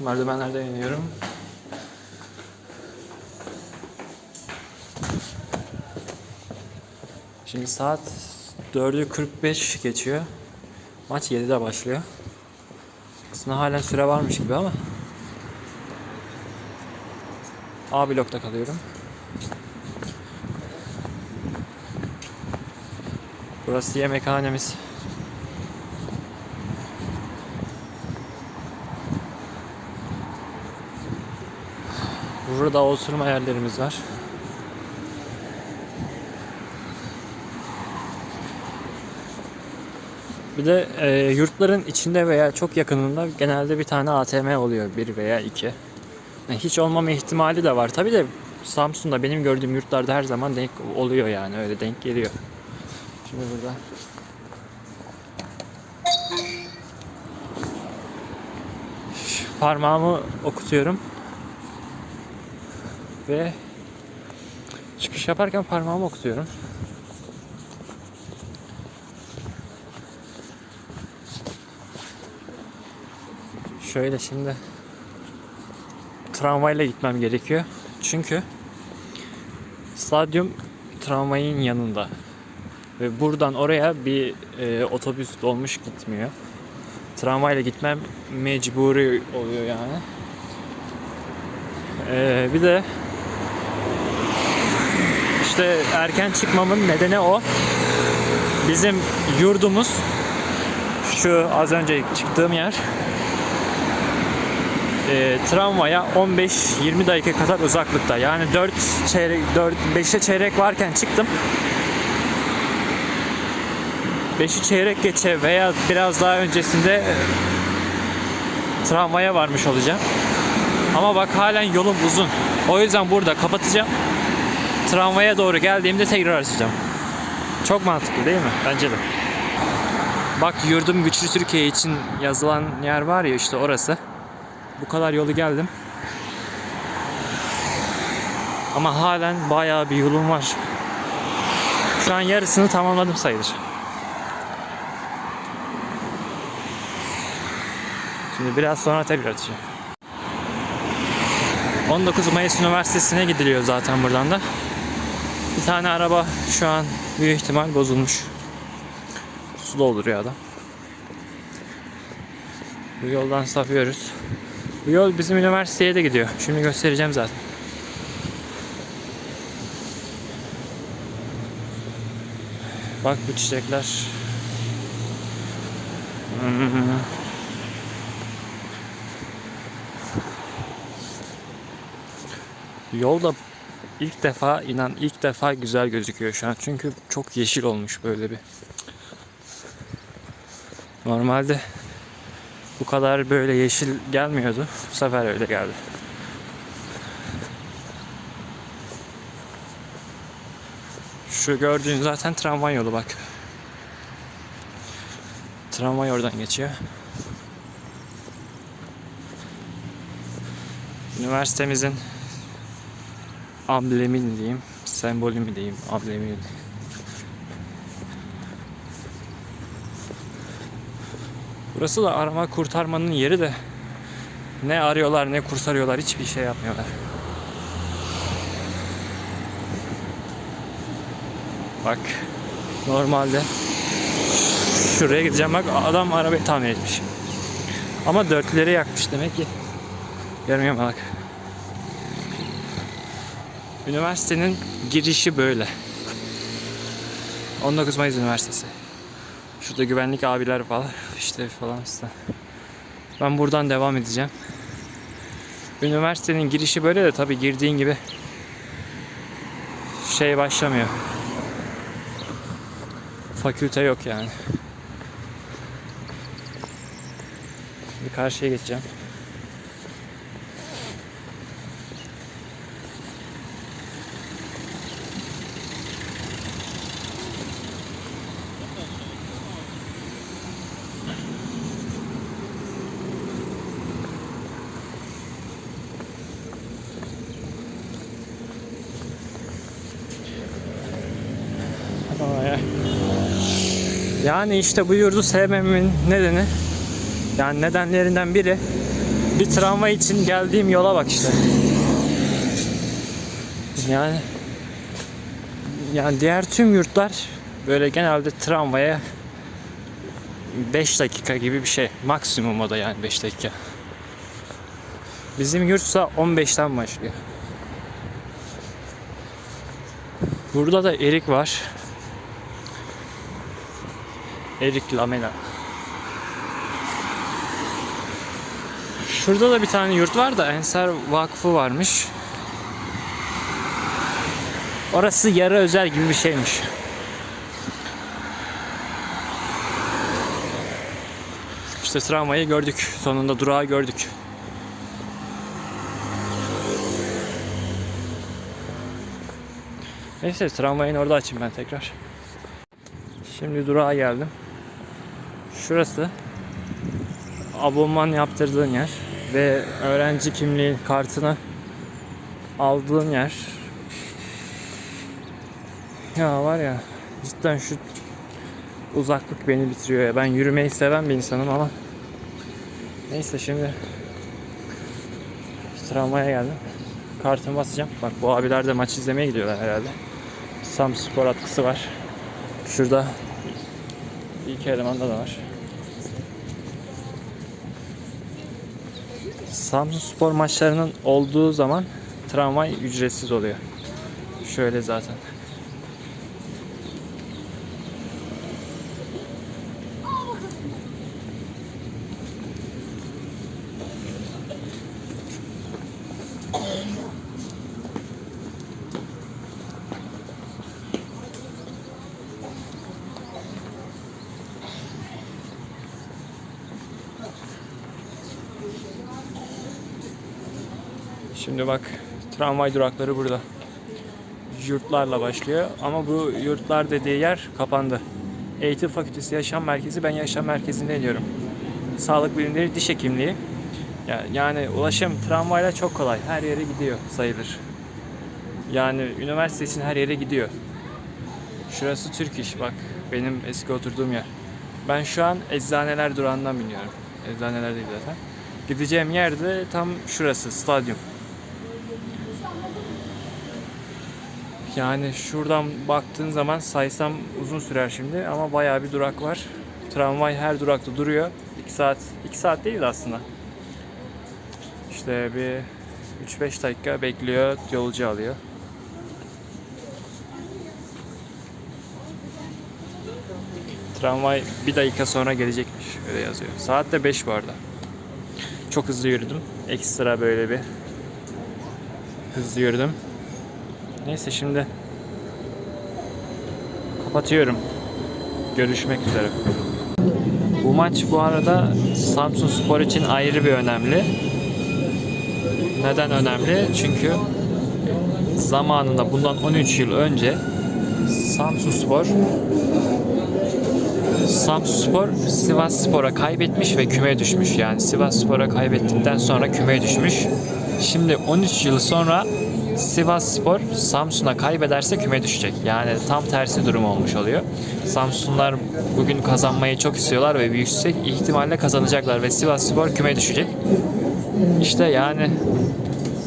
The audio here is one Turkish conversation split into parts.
Merdivenlerden iniyorum. Şimdi saat 4'ü 45 geçiyor. Maç 7'de başlıyor. Aslında halen süre varmış gibi ama. A blokta kalıyorum. Burası yemekhanemiz. Burada oturma yerlerimiz var. Bir de e, yurtların içinde veya çok yakınında genelde bir tane ATM oluyor. Bir veya iki. Yani hiç olmama ihtimali de var. Tabi de Samsun'da benim gördüğüm yurtlarda her zaman denk oluyor yani. Öyle denk geliyor. Şimdi burada parmağımı okutuyorum. Ve çıkış yaparken parmağımı okutuyorum. Şöyle şimdi tramvayla gitmem gerekiyor. Çünkü stadyum tramvayın yanında. Ve buradan oraya bir e, otobüs dolmuş gitmiyor. Tramvayla gitmem mecburi oluyor yani. E, bir de işte erken çıkmamın nedeni o. Bizim yurdumuz şu az önce çıktığım yer e, tramvaya 15-20 dakika kadar uzaklıkta. Yani 4 çeyrek 4 5'e çeyrek varken çıktım. 5'i çeyrek geçe veya biraz daha öncesinde e, tramvaya varmış olacağım. Ama bak halen yolum uzun. O yüzden burada kapatacağım. Tramvaya doğru geldiğimde tekrar açacağım. Çok mantıklı değil mi? Bence de. Bak yurdum güçlü Türkiye için yazılan yer var ya işte orası. Bu kadar yolu geldim. Ama halen bayağı bir yolum var. Şu an yarısını tamamladım sayılır. Şimdi biraz sonra tekrar açacağım. 19 Mayıs Üniversitesi'ne gidiliyor zaten buradan da. Bir tane araba şu an büyük ihtimal bozulmuş. Su dolduruyor adam. Bu yoldan sapıyoruz. Bu yol bizim üniversiteye de gidiyor. Şimdi göstereceğim zaten. Bak bu çiçekler. Yolda ilk defa inan ilk defa güzel gözüküyor şu an. Çünkü çok yeşil olmuş böyle bir. Normalde bu kadar böyle yeşil gelmiyordu. Bu sefer öyle geldi. Şu gördüğün zaten tramvay yolu bak. Tramvay oradan geçiyor. Üniversitemizin amblemi mi diyeyim, sembolü mü diyeyim, amblemi. Burası da arama kurtarmanın yeri de ne arıyorlar ne kurtarıyorlar hiçbir şey yapmıyorlar. Bak normalde şuraya gideceğim bak adam arabayı tamir etmiş. Ama dörtleri yakmış demek ki. Görmüyor musun bak. Üniversitenin girişi böyle. 19 Mayıs Üniversitesi. Şurada güvenlik abiler falan işte falan işte. Ben buradan devam edeceğim. Üniversitenin girişi böyle de tabi girdiğin gibi şey başlamıyor. Fakülte yok yani. Bir karşıya geçeceğim. Yani işte bu yurdu sevmemin nedeni yani nedenlerinden biri Bir tramvay için geldiğim yola bak işte. Yani yani diğer tüm yurtlar böyle genelde tramvaya 5 dakika gibi bir şey. Maksimum o da yani 5 dakika. Bizim yurtsa 15'ten başlıyor. Burada da erik var. Erik lamela. Şurada da bir tane yurt var da Ensar Vakfı varmış. Orası yarı özel gibi bir şeymiş. İşte tramvayı gördük. Sonunda durağı gördük. Neyse tramvayını orada açayım ben tekrar. Şimdi durağa geldim. Şurası abonman yaptırdığın yer ve öğrenci kimliği kartını aldığın yer. Ya var ya cidden şu uzaklık beni bitiriyor ya. Ben yürümeyi seven bir insanım ama neyse şimdi tramvaya geldim. Kartımı basacağım. Bak bu abiler de maç izlemeye gidiyorlar herhalde. Samsun Spor atkısı var. Şurada iki elemanda da var. Samsun Spor maçlarının olduğu zaman tramvay ücretsiz oluyor. Şöyle zaten. Şimdi bak tramvay durakları burada. Yurtlarla başlıyor ama bu yurtlar dediği yer kapandı. Eğitim Fakültesi Yaşam Merkezi ben yaşam merkezinde iniyorum. Sağlık bilimleri diş hekimliği. Ya- Yani ulaşım tramvayla çok kolay. Her yere gidiyor sayılır. Yani üniversite için her yere gidiyor. Şurası Türk İş bak benim eski oturduğum yer. Ben şu an eczaneler durağından biniyorum. Eczaneler değil zaten. Gideceğim yerde tam şurası stadyum. Yani şuradan baktığın zaman saysam uzun sürer şimdi ama bayağı bir durak var. Tramvay her durakta duruyor. 2 saat, 2 saat değil aslında. İşte bir 3-5 dakika bekliyor, yolcu alıyor. Tramvay bir dakika sonra gelecekmiş. Öyle yazıyor. Saat de 5 bu arada. Çok hızlı yürüdüm. Ekstra böyle bir hızlı yürüdüm. Neyse şimdi kapatıyorum. Görüşmek üzere. Bu maç bu arada Samsun Spor için ayrı bir önemli. Neden önemli? Çünkü zamanında bundan 13 yıl önce Samsun Spor Samsun Spor Sivas Spor'a kaybetmiş ve küme düşmüş. Yani Sivas Spor'a kaybettikten sonra küme düşmüş. Şimdi 13 yıl sonra Sivas Spor Samsun'a kaybederse küme düşecek. Yani tam tersi durum olmuş oluyor. Samsunlar bugün kazanmayı çok istiyorlar ve yüksek ihtimalle kazanacaklar ve Sivas Spor küme düşecek. İşte yani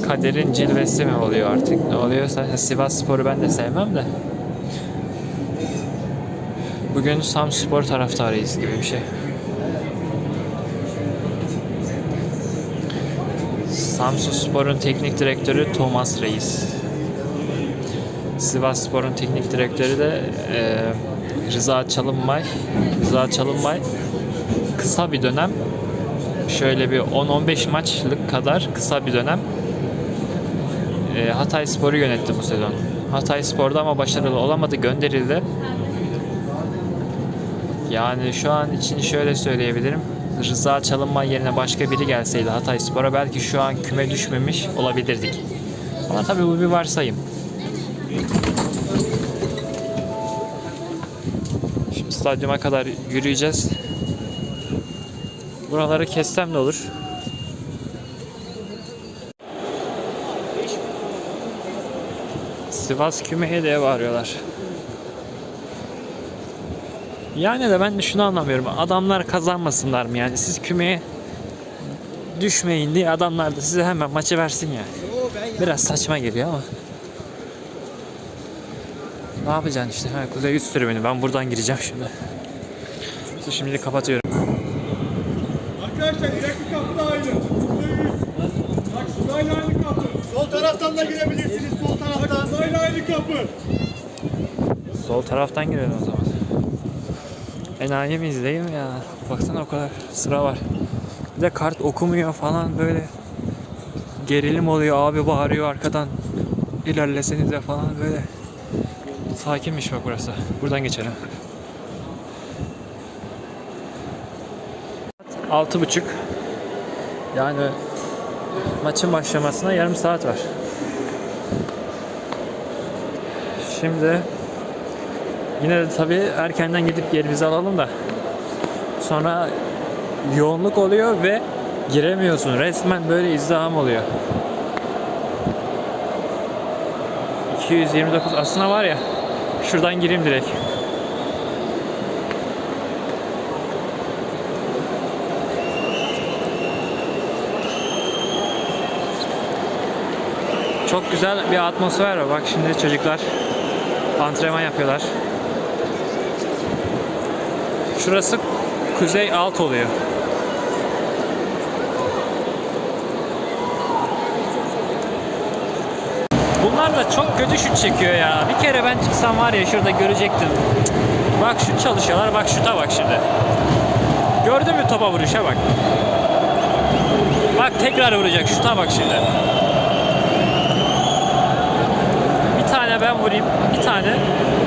kaderin cilvesi mi oluyor artık? Ne oluyorsa Sivas Spor'u ben de sevmem de. Bugün Samsun Spor taraftarıyız gibi bir şey. Samsun Spor'un teknik direktörü Thomas Reis. Sivas Spor'un teknik direktörü de e, Rıza Çalınbay. Rıza Çalınbay kısa bir dönem şöyle bir 10-15 maçlık kadar kısa bir dönem e, Hatay Spor'u yönetti bu sezon. Hatay Spor'da ama başarılı olamadı, gönderildi. Yani şu an için şöyle söyleyebilirim. Rıza Çalınma yerine başka biri gelseydi Hatay Spor'a belki şu an küme düşmemiş olabilirdik. Ama tabii bu bir varsayım. Şimdi stadyuma kadar yürüyeceğiz. Buraları kessem de olur. Sivas kümeye diye bağırıyorlar. Yani de ben de şunu anlamıyorum. Adamlar kazanmasınlar mı yani? Siz kümeye düşmeyin diye adamlar da size hemen maçı versin yani. Biraz saçma geliyor ama. Ne yapacaksın işte? Ha, Kuzey üst tribünü. Ben buradan gireceğim şimdi. İşte Şimdi kapatıyorum. Arkadaşlar ileriki kapı da aynı. Bak şurayla aynı kapı. Sol taraftan da girebilirsiniz sol taraftan. Bak şurayla aynı kapı. Sol taraftan girelim o zaman. Enayi miyiz değil mi ya? Baksana o kadar sıra var. Bir de kart okumuyor falan böyle. Gerilim oluyor abi bağırıyor arkadan. İlerlesenize falan böyle. Sakinmiş bak burası. Buradan geçelim. Altı buçuk. Yani maçın başlamasına yarım saat var. Şimdi Yine de tabii erkenden gidip yerimizi alalım da sonra yoğunluk oluyor ve giremiyorsun. Resmen böyle izdiham oluyor. 229 aslında var ya şuradan gireyim direkt. Çok güzel bir atmosfer var. Bak şimdi çocuklar antrenman yapıyorlar. Şurası kuzey alt oluyor. Bunlar da çok kötü şut çekiyor ya. Bir kere ben çıksam var ya şurada görecektim. Bak şut çalışıyorlar. Bak şuta bak şimdi. Gördün mü topa vuruşa bak. Bak tekrar vuracak. Şuta bak şimdi. Bir tane ben vurayım. Bir tane.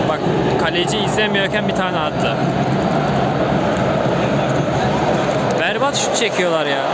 Bak kaleci izlemiyorken bir tane attı. Berbat şut çekiyorlar ya.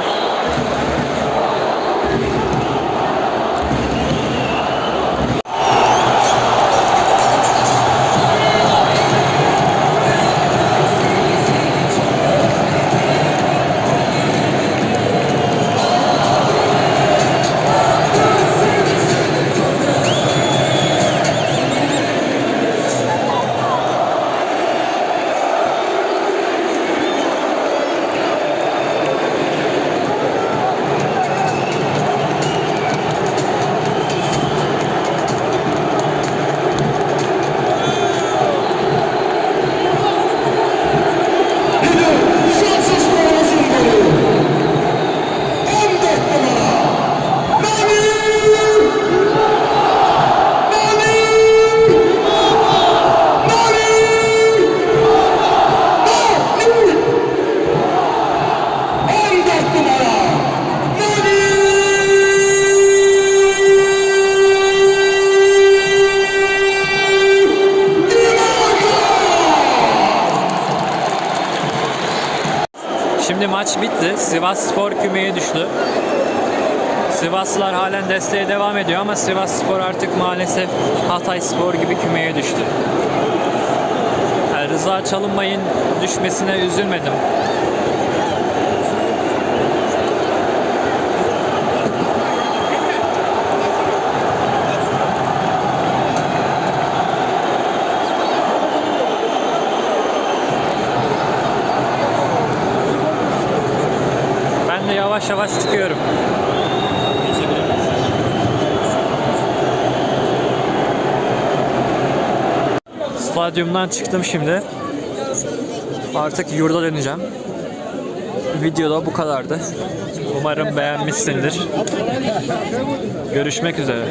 Şimdi maç bitti. Sivas Spor kümeye düştü. Sivaslılar halen desteğe devam ediyor ama Sivas Spor artık maalesef Hatay Spor gibi kümeye düştü. Rıza Çalınmay'ın düşmesine üzülmedim. Ben de yavaş yavaş çıkıyorum. Stadyumdan çıktım şimdi. Artık yurda döneceğim. Videoda bu kadardı. Umarım beğenmişsindir. Görüşmek üzere.